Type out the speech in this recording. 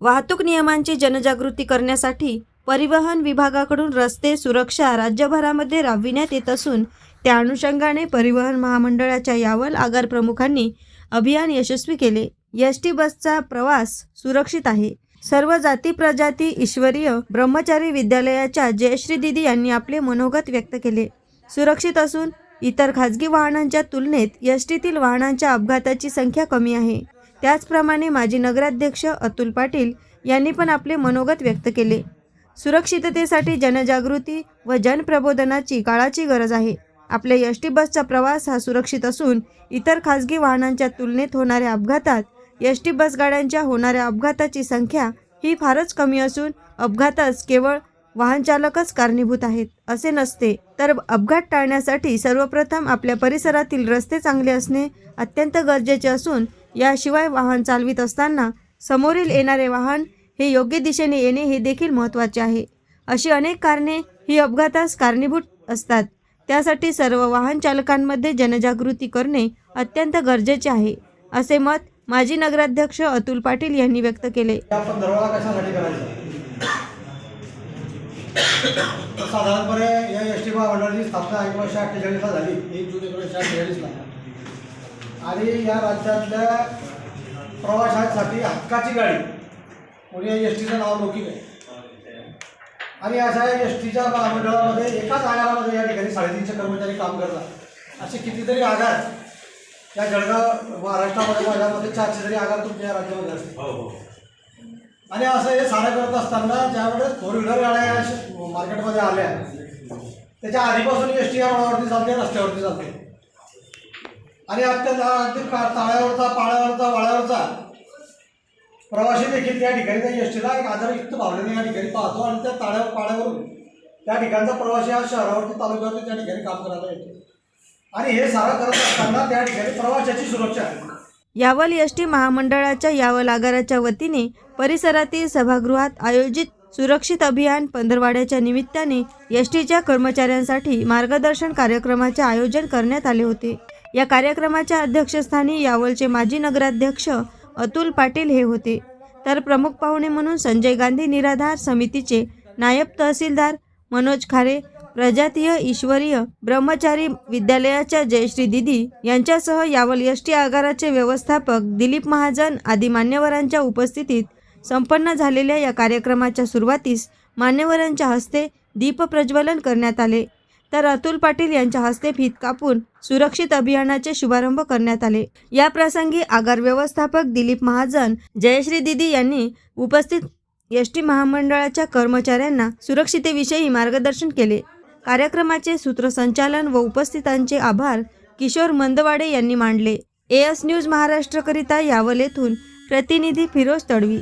वाहतूक नियमांची जनजागृती करण्यासाठी परिवहन विभागाकडून रस्ते सुरक्षा राज्यभरामध्ये राबविण्यात येत असून त्या अनुषंगाने परिवहन महामंडळाच्या यावल आगार प्रमुखांनी अभियान यशस्वी केले. एस टी बसचा प्रवास सुरक्षित आहे. सर्व जाती प्रजाती ईश्वरीय ब्रह्मचारी विद्यालयाच्या जयश्री दिदी यांनी आपले मनोगत व्यक्त केले. सुरक्षित असून इतर खाजगी वाहनांच्या तुलनेत एस टीतील वाहनांच्या अपघाताची संख्या कमी आहे. त्याचप्रमाणे माजी नगराध्यक्ष अतुल पाटील यांनी पण आपले मनोगत व्यक्त केले. सुरक्षिततेसाठी जनजागृती व जनप्रबोधनाची काळाची गरज आहे. आपल्या एस टी बसचा प्रवास हा सुरक्षित असून इतर खाजगी वाहनांच्या तुलनेत होणाऱ्या अपघातात एस टी बस गाड्यांच्या होणाऱ्या अपघाताची संख्या ही फारच कमी असून अपघातास केवळ वाहनचालकच कारणीभूत आहेत. असे नसते तर अपघात टाळण्यासाठी सर्वप्रथम आपल्या परिसरातील रस्ते चांगले असणे अत्यंत गरजेचे असून याशिवाय वाहन चालवित असताना समोरील येणारे वाहन हे योग्य दिशेने येणे हे देखील महत्त्वाचे आहे. अशी अनेक कारणे ही अपघातास कारणीभूत असतात. त्यासाठी सर्व वाहन चालकांमध्ये जनजागृती करणे अत्यंत गरजेचे आहे असे मत माजी नगराध्यक्ष अतुल पाटील यांनी व्यक्त केले. साधारणपणे या एस टी महामंडळाची स्थापना एकोणीसशे अठ्ठेचाळीसला झाली. एक जून एकोणीसशे अठ्ठेचाळीसला. आणि या राज्यातल्या प्रवाशांसाठी हक्काची गाडी. म्हणून या एस टीचं नाव लौकिक आहे. आणि अशा एस टीच्या महामंडळामध्ये एकाच आगारामध्ये या ठिकाणी साडेतीनशे कर्मचारी काम करतात. असे कितीतरी आगार या जळगाव महाराष्ट्रामध्ये माझ्यामध्ये चारशे तरी आगार तुमच्या या राज्यामध्ये असतील. हो, हो. आणि असं हे सारं करत असताना ज्यावेळेस फोर व्हीलर गाड्या मार्केटमध्ये आल्या त्याच्या आधीपासून एस टी या रोडावरती चालते रस्त्यावरती चालते. आणि अत्यंत अगदी ताळ्यावरचा पाळ्यावरचा वाळ्यावरचा प्रवासी देखील त्या ठिकाणी त्या एस टीला एक आदरयुक्त भावनेने या ठिकाणी पाहतो आणि त्या ताळ्यावर पाळ्यावरून त्या ठिकाणचा प्रवासी हा शहरावरती तालुक्यावरती त्या ठिकाणी काम करायला येतो. आणि हे सारं करत असताना त्या ठिकाणी प्रवाशाची सुरक्षा आहे. यावल एस टी महामंडळाच्या यावल आगाराच्या वतीने परिसरातील सभागृहात आयोजित सुरक्षित अभियान पंधरवाड्याच्या निमित्ताने एस टीच्या कर्मचाऱ्यांसाठी मार्गदर्शन कार्यक्रमाचे आयोजन करण्यात आले होते. या कार्यक्रमाच्या अध्यक्षस्थानी यावलचे माजी नगराध्यक्ष अतुल पाटील हे होते. तर प्रमुख पाहुणे म्हणून संजय गांधी निराधार समितीचे नायब तहसीलदार मनोज खारे प्रजातीय ईश्वरीय ब्रह्मचारी विद्यालयाच्या जयश्री दिदी यांच्यासह यावल यष्टी आगाराचे व्यवस्थापक दिलीप महाजन आदी मान्यवरांच्या उपस्थितीत संपन्न झालेल्या या कार्यक्रमाच्या सुरुवातीस मान्यवरांच्या हस्ते दीपप्रज्वलन करण्यात आले. तर अतुल पाटील यांच्या हस्ते फीत कापून सुरक्षित अभियानाचे शुभारंभ करण्यात आले. या प्रसंगी आगार व्यवस्थापक दिलीप महाजन जयश्री दिदी यांनी उपस्थित एस टी महामंडळाच्या कर्मचाऱ्यांना सुरक्षितेविषयी मार्गदर्शन केले. कार्यक्रमाचे सूत्रसंचालन व उपस्थितांचे आभार किशोर मंदवाडे यांनी मांडले. एएस न्यूज महाराष्ट्रकरिता यावल येथून प्रतिनिधी फिरोज तडवी.